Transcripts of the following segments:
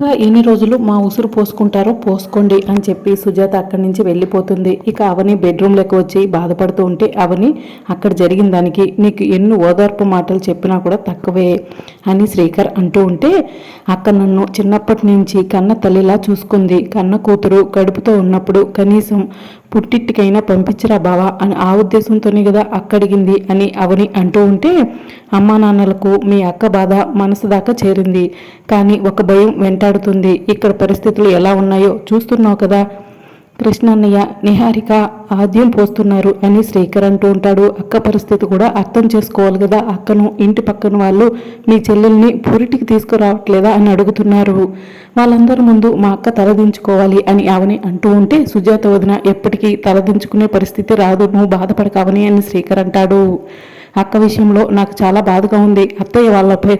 ఇంకా ఎన్ని రోజులు మా ఉసురు పోసుకుంటారో పోసుకోండి అని చెప్పి సుజాత అక్కడి నుంచి వెళ్ళిపోతుంది. ఇక అవని బెడ్రూమ్లోకి వచ్చి బాధపడుతూ ఉంటే అవని అక్కడ జరిగిన దానికి నీకు ఎన్ని ఓదార్పు మాటలు చెప్పినా కూడా తక్కువే అని శ్రీకర్ అంటూ ఉంటే అక్క నన్ను చిన్నప్పటి నుంచి కన్న తల్లిలా చూసుకుంది. కన్న కూతురు కడుపుతో ఉన్నప్పుడు కనీసం పుట్టింటికైనా పంపించరా బావా అని ఆ ఉద్దేశంతోనే కదా అక్కడిగింది అని అవని అంటూ ఉంటే అమ్మా నాన్నలకు మీ అక్క బాధ మనసు దాకా చేరింది. కానీ ఒక భయం వెంటాడుతుంది. ఇక్కడ పరిస్థితులు ఎలా ఉన్నాయో చూస్తున్నావు కదా. కృష్ణన్నయ్య నిహారిక ఆద్యం పోస్తున్నారు అని శ్రీకర్ అంటూ ఉంటాడు. అక్క పరిస్థితి కూడా అర్థం చేసుకోవాలి కదా? అక్కను ఇంటి పక్కన వాళ్ళు మీ చెల్లెల్ని పురిటికి తీసుకురావట్లేదా అని అడుగుతున్నారు. వాళ్ళందరి ముందు మా అక్క తలదించుకోవాలి అని అవని అంటూ ఉంటే సుజాత వదిన ఎప్పటికీ తలదించుకునే పరిస్థితి రాదు. నువ్వు బాధపడకావని అని శ్రీకర్ అంటాడు. అక్క విషయంలో నాకు చాలా బాధగా ఉంది. అత్తయ్య వాళ్ళపై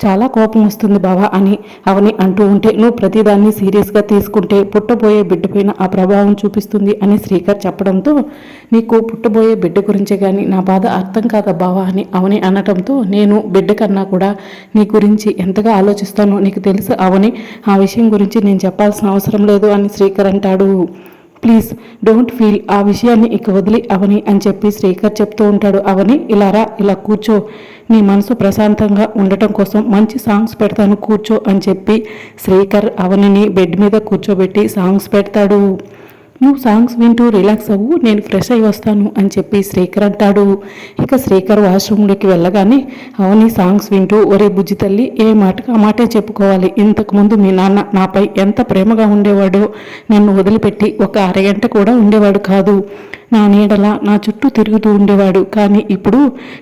చాలా కోపం వస్తుంది బావా అని అవని అంటూ ఉంటే నువ్వు ప్రతిదాన్ని సీరియస్గా తీసుకుంటే పుట్టబోయే బిడ్డ పైన ఆ ప్రభావం చూపిస్తుంది అని శ్రీకర్ చెప్పడంతో నీకు పుట్టబోయే బిడ్డ గురించే కానీ నా బాధ అర్థం కాదా బావా అని అవని అనటంతో నేను బిడ్డ కన్నా కూడా నీ గురించి ఎంతగా ఆలోచిస్తానో నీకు తెలుసు అవని ఆ విషయం గురించి నేను చెప్పాల్సిన అవసరం లేదు అని శ్రీకర్ అంటాడు. ప్లీజ్ డోంట్ ఫీల్ ఆ విషయాన్ని ఇక వదిలి అవని అని చెప్పి శ్రీకర్ చెప్తూ ఉంటాడు. అవని ఇలా రా ఇలా కూర్చో. నీ మనసు ప్రశాంతంగా ఉండటం కోసం మంచి సాంగ్స్ పెడతాను కూర్చో అని చెప్పి శ్రీకర్ అవనిని బెడ్ మీద కూర్చోబెట్టి సాంగ్స్ పెడతాడు. నువ్వు సాంగ్స్ వింటూ రిలాక్స్ అవ్వు నేను ఫ్రెష్ అయి వస్తాను అని చెప్పి శ్రీకర్ అంటాడు. ఇక శ్రీకర్ వాష్రూమ్లోకి వెళ్ళగానే అవని సాంగ్స్ వింటూ ఒరే బుజ్జి తల్లి ఏ మాటకు ఆ మాటే చెప్పుకోవాలి. ఇంతకుముందు మీ నాన్న నాపై ఎంత ప్రేమగా ఉండేవాడో నన్ను వదిలిపెట్టి ఒక అరగంట కూడా ఉండేవాడు కాదు. నా నీడల నా చుట్టూ తిరుగుతూ ఉండేవాడు. కానీ ఇప్పుడు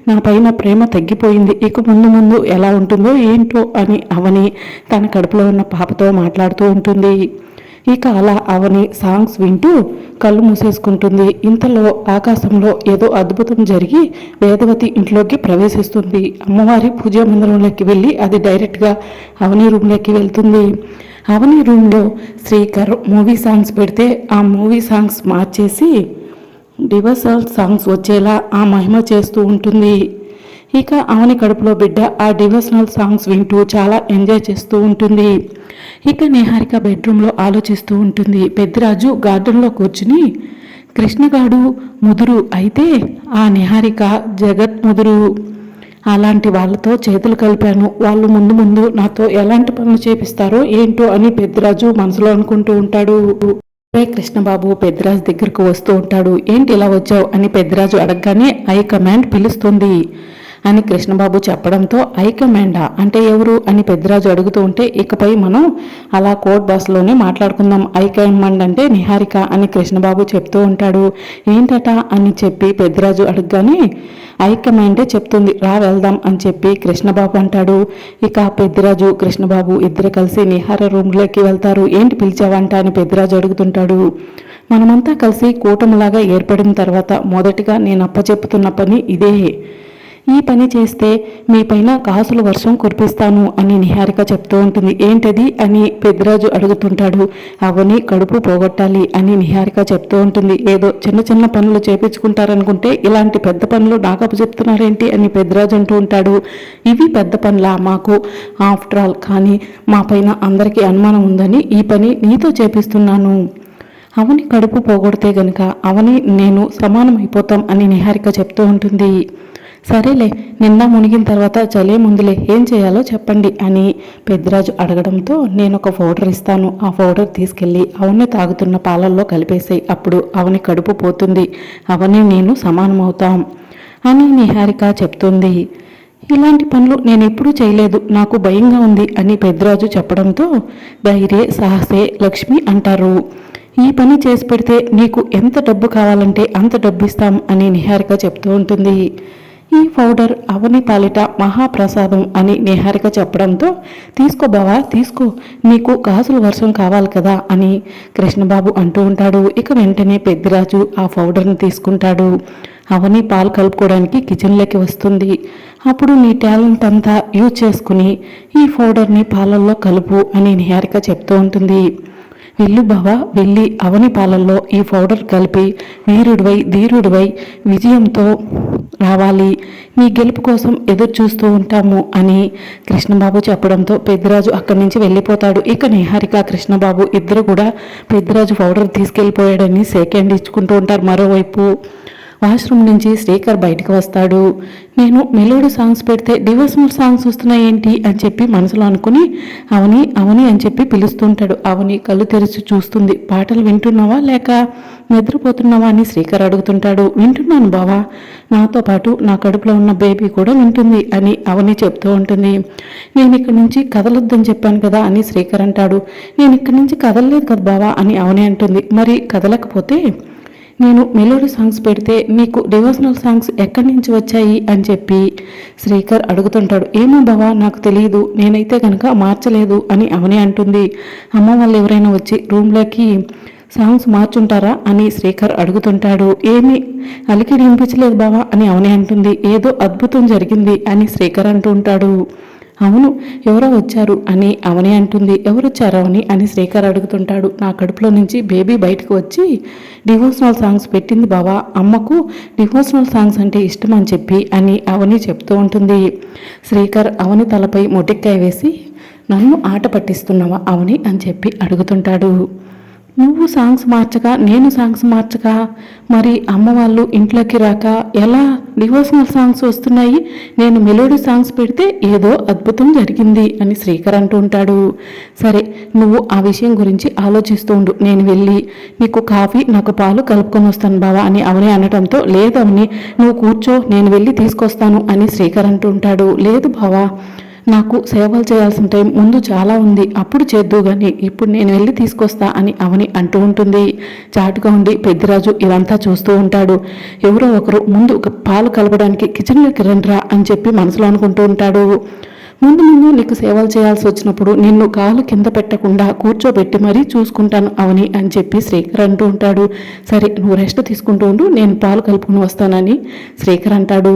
నా పైన ప్రేమ తగ్గిపోయింది. ఇక ముందు ముందు ఎలా ఉంటుందో ఏంటో అని అవని తన కడుపులో ఉన్న పాపతో మాట్లాడుతూ ఉంటుంది. ఇక అలా అవని సాంగ్స్ వింటూ కళ్ళు మూసేసుకుంటుంది. ఇంతలో ఆకాశంలో ఏదో అద్భుతం జరిగి వేదవతి ఇంట్లోకి ప్రవేశిస్తుంది. అమ్మవారి పూజా మందిరంలోకి వెళ్ళి అది డైరెక్ట్గా అవని రూమ్లోకి వెళ్తుంది. అవని రూమ్లో శ్రీకర్ మూవీ సాంగ్స్ పెడితే ఆ మూవీ సాంగ్స్ మార్చేసి డివర్సల్ సాంగ్స్ వచ్చేలా ఆ మహిమ చేస్తూ ఉంటుంది. ఇక అవని కడుపులో బిడ్డ ఆ డివోషనల్ సాంగ్స్ వింటూ చాలా ఎంజాయ్ చేస్తూ ఉంటుంది. ఇక నిహారిక బెడ్రూమ్లో ఆలోచిస్తూ ఉంటుంది. పెద్దరాజు గార్డెన్లో కూర్చుని కృష్ణగాడు ముదురు అయితే ఆ నిహారిక జగత్ ముదురు. అలాంటి వాళ్ళతో చేతులు కలిపాను. వాళ్ళు ముందు ముందు నాతో ఎలాంటి పనులు చేపిస్తారో ఏంటో అని పెద్దరాజు మనసులో అనుకుంటూ ఉంటాడు. రే కృష్ణబాబు పెద్దరాజు దగ్గరకు వస్తూ ఉంటాడు. ఏంటి ఇలా వచ్చావు? అని పెద్దరాజు అడగగానే ఐ కమాండ్ పిలుస్తుంది. అని కృష్ణబాబు చెప్పడంతో ఐ అంటే ఎవరు? అని పెద్దరాజు అడుగుతూ ఉంటే ఇకపై మనం అలా కోర్ట్ బస్సులోనే మాట్లాడుకుందాం. ఐ అంటే నిహారిక అని కృష్ణబాబు చెప్తూ ఉంటాడు. ఏంటట? అని చెప్పి పెద్దరాజు అడగగానే ఐ చెప్తుంది. రా వెళ్దాం అని చెప్పి కృష్ణబాబు అంటాడు. ఇక పెద్దిరాజు కృష్ణబాబు ఇద్దరు కలిసి నిహార రూమ్లోకి వెళ్తారు. ఏంటి పిలిచావంట? అని పెద్దిరాజు అడుగుతుంటాడు. మనమంతా కలిసి కూటమిలాగా ఏర్పడిన తర్వాత మొదటిగా నేను అప్పచెప్పుతున్న పని ఇదే ఈ పని చేస్తే మీ పైన కాసుల వర్షం కురిపిస్తాను అని నిహారిక చెప్తూ ఉంటుంది. ఏంటది అని పెద్దిరాజు అడుగుతుంటాడు. అవని కడుపు పోగొట్టాలి అని నిహారిక చెప్తూ ఉంటుంది. ఏదో చిన్న చిన్న పనులు చేపించుకుంటారనుకుంటే ఇలాంటి పెద్ద పనులు నాకు చెప్తున్నారేంటి అని పెద్దిరాజు అంటూ ఉంటాడు. ఇవి పెద్ద పనులా మాకు? ఆఫ్టర్ ఆల్ కానీ మా పైన అందరికీ అనుమానం ఉందని ఈ పని నీతో చేపిస్తున్నాను. అవని కడుపు పోగొడితే గనుక అవని నేను సమానం అయిపోతాం అని నిహారిక చెప్తూ ఉంటుంది. సరేలే నిన్న మునిగిన తర్వాత చలే ముందులే ఏం చేయాలో చెప్పండి అని పెద్దిరాజు అడగడంతో నేను ఒక పౌడర్ ఇస్తాను. ఆ పౌడర్ తీసుకెళ్ళి అవని తాగుతున్న పాలల్లో కలిపేసాయి అప్పుడు అవని కడుపు పోతుంది. అవని నేను సమానమవుతాం అని నిహారిక చెప్తుంది. ఇలాంటి పనులు నేను ఎప్పుడూ చేయలేదు నాకు భయంగా ఉంది అని పెద్దరాజు చెప్పడంతో ధైర్య సాహసే లక్ష్మి అంటారు. ఈ పని చేసి పెడితే నీకు ఎంత డబ్బు కావాలంటే అంత డబ్బు ఇస్తాం అని నిహారిక చెప్తూ ఉంటుంది. ఈ పౌడర్ అవని పాలిట మహాప్రసాదం అని నిహారిక చెప్పడంతో తీసుకో బావా తీసుకో నీకు కాసులు వర్షం కావాలి కదా అని కృష్ణబాబు అంటూ ఉంటాడు. ఇక వెంటనే పెద్దిరాజు ఆ పౌడర్ని తీసుకుంటాడు. అవని పాలు కలుపుకోవడానికి కిచెన్లోకి వస్తుంది. అప్పుడు నీ టాలెంట్ అంతా యూజ్ చేసుకుని ఈ పౌడర్ని పాలల్లో కలుపు అని నిహారిక చెప్తూ ఉంటుంది. వెళ్ళు వెళ్ళి అవని పాలల్లో ఈ పౌడర్ కలిపి వీరుడివై ధీరుడివై విజయంతో రావాలి. నీ గెలుపు కోసం ఎదురు చూస్తూ ఉంటాము అని కృష్ణబాబు చెప్పడంతో పెద్దిరాజు అక్కడి నుంచి వెళ్ళిపోతాడు. ఇక నిహారిక కృష్ణబాబు ఇద్దరు కూడా పెద్దిరాజు పౌడర్ తీసుకెళ్ళిపోయాడని సెకండ్ ఇచ్చుకుంటూ ఉంటారు. మరోవైపు వాష్రూమ్ నుంచి శ్రీకర్ బయటకు వస్తాడు. నేను మెలోడీ సాంగ్స్ పెడితే డివోషనల్ సాంగ్స్ వస్తున్నాయి ఏంటి అని చెప్పి మనసులో అనుకుని అవని అవని అని చెప్పి పిలుస్తుంటాడు. అవని కళ్ళు తెరిచి చూస్తుంది. పాటలు వింటున్నావా లేక నిద్రపోతున్నావా? అని శ్రీకర్ అడుగుతుంటాడు. వింటున్నాను బావా. నాతో పాటు నా కడుపులో ఉన్న బేబీ కూడా వింటుంది అని అవని చెప్తూ ఉంటుంది. నేను ఇక్కడి నుంచి కదలొద్దని చెప్పాను కదా అని శ్రీకర్ అంటాడు. నేను ఇక్కడి నుంచి కదలలేదు కదా బావా అని అవని అంటుంది. మరి కదలకపోతే నేను మెలోడీ సాంగ్స్ పెడితే మీకు డివోషనల్ సాంగ్స్ ఎక్కడి నుంచి వచ్చాయి అని చెప్పి శ్రీకర్ అడుగుతుంటాడు. ఏమో బావా నాకు తెలియదు నేనైతే కనుక మార్చలేదు అని అవని అంటుంది. అమ్మ వాళ్ళు ఎవరైనా వచ్చి రూమ్లోకి సాంగ్స్ మార్చుంటారా అని శ్రీకర్ అడుగుతుంటాడు. ఏమి అలికిడి వినిపించలేదు బావా అని అవని అంటుంది. ఏదో అద్భుతం జరిగింది అని శ్రీకర్ అంటూ ఉంటాడు. అవును ఎవరో వచ్చారు అని అవని అంటుంది. ఎవరు వచ్చారు అని శ్రీకర్ అడుగుతుంటాడు. నా కడుపులో నుంచి బేబీ బయటకు వచ్చి డివోషనల్ సాంగ్స్ పెట్టింది బావా అమ్మకు డివోషనల్ సాంగ్స్ అంటే ఇష్టం అని చెప్పి అని అవని చెప్తూ ఉంటుంది. శ్రీకర్ అవని తలపై మొటిక్కాయ వేసి నన్ను ఆట పట్టిస్తున్నావా అవని? అని చెప్పి అడుగుతుంటాడు. నువ్వు సాంగ్స్ మార్చగా నేను సాంగ్స్ మార్చగా మరి అమ్మ వాళ్ళు ఇంట్లోకి రాక ఎలా డివోషనల్ సాంగ్స్ వస్తున్నాయి. నేను మెలోడీ సాంగ్స్ పెడితే ఏదో అద్భుతం జరిగింది అని శ్రీకర్ అంటూ ఉంటాడు. సరే నువ్వు ఆ విషయం గురించి ఆలోచిస్తూ ఉండు. నేను వెళ్ళి నీకు కాఫీ నాకు పాలు కలుపుకొని వస్తాను బావా అని అవని అనడంతో లేదవని నువ్వు కూర్చో నేను వెళ్ళి తీసుకొస్తాను అని శ్రీకర్ అంటూ ఉంటాడు. లేదు బావా నాకు సేవలు చేయాల్సిన టైం ముందు చాలా ఉంది అప్పుడు చేద్దు కానీ ఇప్పుడు నేను వెళ్ళి తీసుకొస్తా అని అవని అంటూ ఉంటుంది. చాటుగా ఉండి పెద్దిరాజు ఇదంతా చూస్తూ ఉంటాడు. ఎవరో ఒకరు ముందు ఒక పాలు కలపడానికి కిచెన్లోకి రండిరా అని చెప్పి మనసులో అనుకుంటూ ఉంటాడు. ముందు ముందు నీకు సేవలు చేయాల్సి వచ్చినప్పుడు నిన్ను కాలు కింద పెట్టకుండా కూర్చోబెట్టి మరీ చూసుకుంటాను అవని అని చెప్పి శ్రీకర్ అంటూ ఉంటాడు. సరే నువ్వు రెస్ట్ తీసుకుంటూ ఉండు నేను పాలు కలుపుకుని వస్తానని శ్రీకర్ అంటాడు.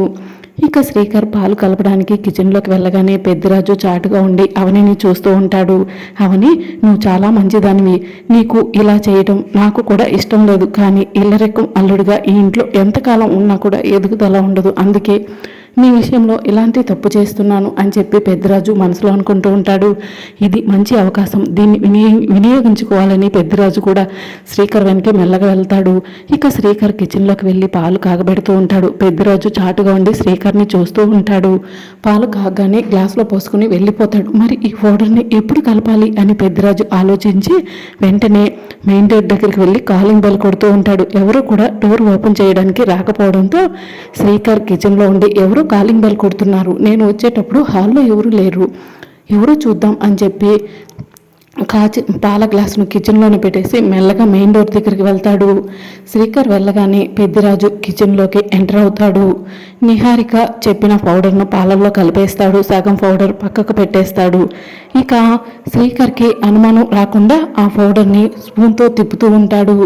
ఇక శ్రీకర్ పాలు కలపడానికి కిచెన్లోకి వెళ్ళగానే పెద్దిరాజు చాటుగా ఉండి అవనిని చూస్తూ ఉంటాడు. అవని నువ్వు చాలా మంచిదానివి. నీకు ఇలా చేయటం నాకు కూడా ఇష్టం లేదు. కానీ ఇల్లరెక్కం అల్లుడుగా ఈ ఇంట్లో ఎంతకాలం ఉన్నా కూడా ఎదుగుదల ఉండదు. అందుకే మీ విషయంలో ఇలాంటి తప్పు చేస్తున్నాను అని చెప్పి పెద్దరాజు మనసులో అనుకుంటూ ఉంటాడు. ఇది మంచి అవకాశం. దీన్ని వినియోగ వినియోగించుకోవాలని పెద్దరాజు కూడా శ్రీకర్ వెనక మెల్లగా వెళ్తాడు. ఇక శ్రీకర్ కిచెన్లోకి వెళ్ళి పాలు కాగబెడుతూ ఉంటాడు. పెద్దరాజు చాటుగా ఉండి శ్రీకర్ని చూస్తూ ఉంటాడు. పాలు కాగానే గ్లాస్లో పోసుకుని వెళ్ళిపోతాడు. మరి ఈ పౌడర్ని ఎప్పుడు కలపాలి అని పెద్దరాజు ఆలోచించి వెంటనే మెయిన్ డోర్ దగ్గరికి వెళ్ళి కాలింగ్ బెల్ కొడుతూ ఉంటాడు. ఎవరు కూడా డోర్ ఓపెన్ చేయడానికి రాకపోవడంతో శ్రీకర్ కిచెన్లో ఉండి ఎవరు కాలింగ్ బెల్ కొడుతున్నారు. నేను వచ్చేటప్పుడు హాల్లో ఎవరు లేరు. ఎవరు చూద్దాం అని చెప్పి కాచి పాల గ్లాసును కిచెన్లోనే పెట్టేసి మెల్లగా మెయిన్ డోర్ దగ్గరికి వెళ్తాడు. శ్రీకర్ వెళ్ళగానే పెద్దిరాజు కిచెన్లోకి ఎంటర్ అవుతాడు. నిహారిక చెప్పిన పౌడర్ను పాలల్లో కలిపేస్తాడు. సగం పౌడర్ పక్కకు పెట్టేస్తాడు. ఇక శ్రీకర్కి అనుమానం రాకుండా ఆ పౌడర్ని స్పూన్తో తిప్పుతూ ఉంటాడు.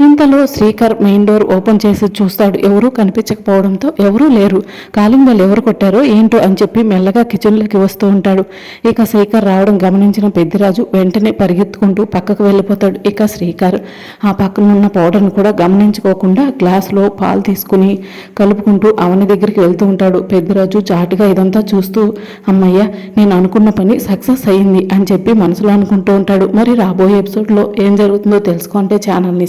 ఇంతలో శ్రీకర్ మెయిన్ డోర్ ఓపెన్ చేసి చూస్తాడు. ఎవరూ కనిపించకపోవడంతో ఎవరూ లేరు. కాలింగ్ బెల్ ఎవరు కొట్టారో ఏంటో అని చెప్పి మెల్లగా కిచెన్లోకి వస్తూ ఉంటాడు. ఇక శ్రీకర్ రావడం గమనించిన పెద్దిరాజు వెంటనే పరిగెత్తుకుంటూ పక్కకు వెళ్ళిపోతాడు. ఇక శ్రీకర్ ఆ పక్కన ఉన్న పౌడర్ను కూడా గమనించుకోకుండా గ్లాసులో పాలు తీసుకుని కలుపుకుంటూ అవని దగ్గరికి వెళ్తూ ఉంటాడు. పెద్దిరాజు చాటుగా ఇదంతా చూస్తూ అమ్మయ్య నేను అనుకున్న పని సక్సెస్ అయ్యింది అని చెప్పి మనసులో అనుకుంటూ ఉంటాడు. మరి రాబోయే ఎపిసోడ్లో ఏం జరుగుతుందో తెలుసుకుంటే ఛానల్ని